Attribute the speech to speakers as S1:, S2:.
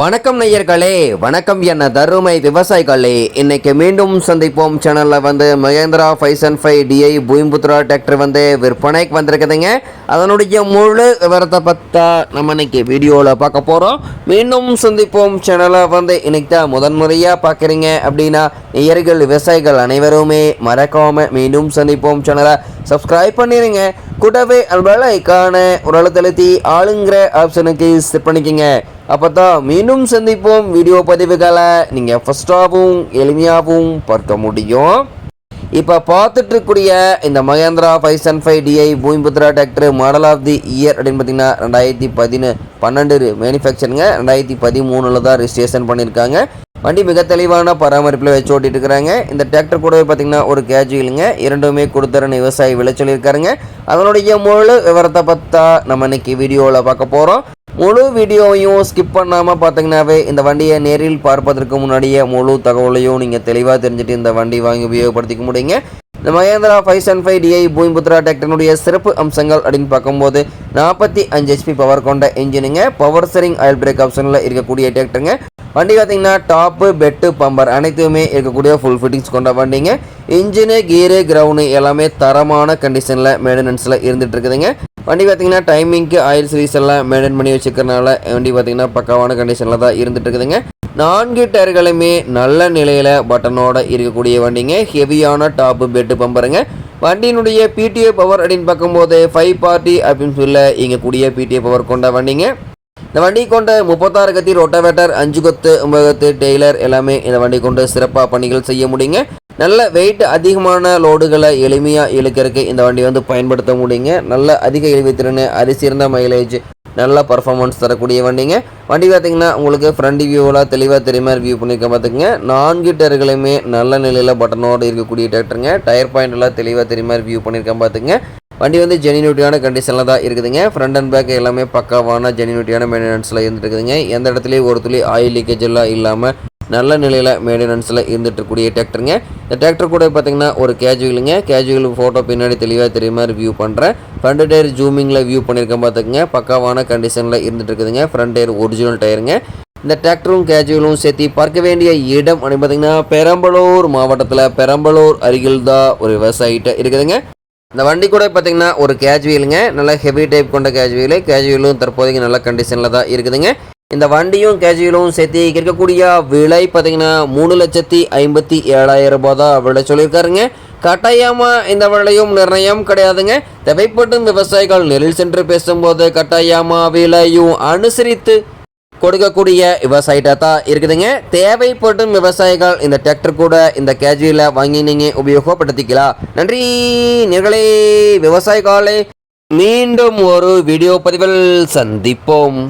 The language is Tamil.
S1: வணக்கம் நேயர்களே வணக்கம் என்ன தருமை விவசாயிகளே. இன்னைக்கு மீண்டும் சந்திப்போம். சேனலில் வந்து Mahindra five and five DI Bhoomiputra tractor வந்து விற்பனைக்கு வந்திருக்குதுங்க. அதனுடைய முழு விவரத்தை பார்த்தா நம்ம இன்னைக்கு வீடியோவில் பார்க்க போகிறோம் மீண்டும் சந்திப்போம். சேனலை வந்து இன்னைக்கு தான் முதன்முறையாக பார்க்குறீங்க அப்படின்னா நேயர்கள் விவசாயிகள் அனைவருமே மறக்காமல் மீண்டும் சந்திப்போம். சேனலை சப்ஸ்கிரைப் பண்ணிடுங்க கூடவே அல்பல ஐக்கான ஒரு ஆளுங்கிற ஆப்ஷனுக்கு செட் பண்ணிக்கோங்க. அப்போ தான் மீண்டும் சந்திப்போம். வீடியோ பதிவுகளை நீங்கள் ஃபஸ்ட்டாகவும் எளிமையாகவும் பார்க்க முடியும். இப்போ பார்த்துட்டு இருக்கக்கூடிய இந்த Mahindra five seven five DI Bhoomiputra tractor model of the year அப்படின்னு பார்த்தீங்கன்னா ரெண்டாயிரத்தி பதினு பன்னெண்டு மேனுஃபேக்சருங்க ரெண்டாயிரத்தி பதிமூணில் தான் ரிஜிஸ்ட்ரேஷன் பண்ணியிருக்காங்க. வண்டி மிக தெளிவான பராமரிப்பில் வச்சு ஓட்டிட்டு இருக்கிறாங்க இந்த டிராக்டர் கூடவே பார்த்தீங்கன்னா ஒரு கேஜுவலுங்க இரண்டுமே கொடுத்துறன்னு விவசாயி விளை சொல்லியிருக்காருங்க. அதனுடைய முழு விவரத்தை பார்த்தா நம்ம இன்னைக்கு வீடியோவில் பார்க்க போகிறோம் முழு வீடியோவையும் ஸ்கிப் பண்ணாமல் பார்த்தீங்கன்னாவே இந்த வண்டியை நேரில் பார்ப்பதற்கு முன்னாடியே முழு தகவலையும் நீங்கள் தெளிவாக தெரிஞ்சுட்டு இந்த வண்டி வாங்கி உபயோகப்படுத்திக்க முடியுங்க. இந்த Mahindra five seven five DI Bhoomiputra டிராக்டரினுடைய சிறப்பு அம்சங்கள் அப்படின்னு பார்க்கும்போது நாற்பத்தி அஞ்சு ஹெச்பி பவர் கொண்ட இன்ஜினுங்க பவர் ஸ்டரிங் ஆயில் பிரேக் ஆப்ஷனில் இருக்கக்கூடிய டிராக்டருங்க வண்டி பார்த்தீங்கன்னா டாப்பு பெட்டு பம்பர் அனைத்துமே இருக்கக்கூடிய ஃபுல் ஃபிட்டிங்ஸ் கொண்ட வண்டிங்க. இன்ஜினு கீரு கிரவுண்டு எல்லாமே தரமான கண்டிஷனில் மெயின்டெனன்ஸில் இருந்துகிட்டு இருக்குதுங்க. வண்டி பார்த்திங்கன்னா டைமிங்க்கு ஆயில் சர்வீஸ் எல்லாம் மெயின்டைன் பண்ணி வச்சுக்கிறனால வண்டி பார்த்திங்கன்னா பக்காவான கண்டிஷனில் தான் இருந்துட்டு இருக்குதுங்க. நான்கு டயர்களுமே நல்ல நிலையில் பட்டனோட இருக்கக்கூடிய வண்டிங்க. ஹெவியான டாப்பு பெட்டு பம்பருங்க வண்டியினுடைய பிடிஏ பவர் அப்படின்னு பார்க்கும்போது ஃபைவ் பார்ட்டி அப்படின்னு சொல்ல இங்கக்கூடிய பிடிஏ பவர் கொண்ட வண்டிங்க. இந்த வண்டி கொண்ட முப்பத்தாறு கத்தி ரொட்டவேட்டர் அஞ்சு கொத்து ஒன்பது கொத்து டெய்லர் எல்லாமே இந்த வண்டி கொண்டு சிறப்பாக பணிகள் செய்ய முடியுங்க. நல்ல வெயிட் அதிகமான லோடுகளை எளிமையாக இழுக்கிறதுக்கு இந்த வண்டி வந்து பயன்படுத்த முடியுங்க. நல்ல அதிக இழுவைத்திறன் அரிசிறந்த மைலேஜ் நல்ல பர்ஃபார்மன்ஸ் தரக்கூடிய வண்டிங்க. வண்டி பார்த்தீங்கன்னா உங்களுக்கு ஃப்ரண்ட் வியூவில் தெளிவாக தெரியுமா வியூ பண்ணியிருக்க பார்த்துக்குங்க. நான்கு டயர்களுமே நல்ல நிலையில் பட்டனோடு இருக்கக்கூடிய டிராக்டருங்க டயர் பாயிண்ட் எல்லாம் தெளிவாக தெரியுமா வியூ பண்ணியிருக்கேன் பார்த்துங்க வண்டி வந்து ஜெனினியூட்டியான கண்டிஷனில் தான் இருக்குதுங்க. ஃப்ரண்ட் அண்ட் பேக் எல்லாமே பக்காவான ஜெனினியூட்டியான மெயின்டெனன்ஸில் இருந்துருக்குதுங்க எந்த இடத்துலையும் ஒரு துளி ஆயில் லீக்கேஜ் எல்லாம் இல்லாமல் நல்ல நிலையில் மெயின்டெனன்ஸில் இருந்துட்டு டிராக்டருங்க இந்த டிராக்டர் கூட பார்த்தீங்கன்னா ஒரு கேஜுவலுங்க கேஜுவல் ஃபோட்டோ பின்னாடி தெளிவாக தெரியுமா? வியூ பண்ணுறேன் ஃப்ரண்ட் டயர் ஜூமிங்கில் வியூ பண்ணியிருக்கேன் பார்த்துக்குங்க பக்காவான கண்டிஷனில் இருந்துட்டு இருக்குதுங்க ஃப்ரண்ட் டயர் ஒரிஜினல் டயருங்க இந்த டிராக்டரும் கேஜுவலும் சேர்த்து பார்க்க வேண்டிய இடம் அப்படின்னு பார்த்தீங்கன்னா பெரம்பலூர் மாவட்டத்தில் பெரம்பலூர் அருகில் தான் ஒரு விவசாயிட்ட இருக்குதுங்க. இந்த வண்டி கூட பார்த்தீங்கன்னா ஒரு கேஜுவலுங்க நல்ல ஹெவி டைப் கொண்ட கேஜுவலு கேஜுவலும் தற்போதைக்கு நல்ல கண்டிஷனில் தான் இருக்குதுங்க. இந்த வண்டியும் கேஜுவலும் சேர்த்து இருக்கக்கூடிய விலை பார்த்தீங்கன்னா மூணு லட்சத்தி ஐம்பத்தி ஏழாயிரம் ரூபாய் தான் விலை சொல்லியிருக்காருங்க. கட்டாயமாக இந்த விலையும் நிர்ணயம் கிடையாதுங்க. தேவைப்படும் விவசாயிகள் நெல் சென்று பேசும்போது கட்டாயமாக விலையும் அனுசரித்து கொடுக்கக்கூடிய விவசாயிட்ட தான் இருக்குதுங்க. தேவைப்படும் விவசாயிகள் இந்த டிராக்டர் கூட இந்த கேஜியில் வாங்கி நீங்கள் உபயோகப்படுத்திக்கலாம். நன்றி நிகழே விவசாயிகளே. மீண்டும் ஒரு வீடியோ பதிவில் சந்திப்போம்.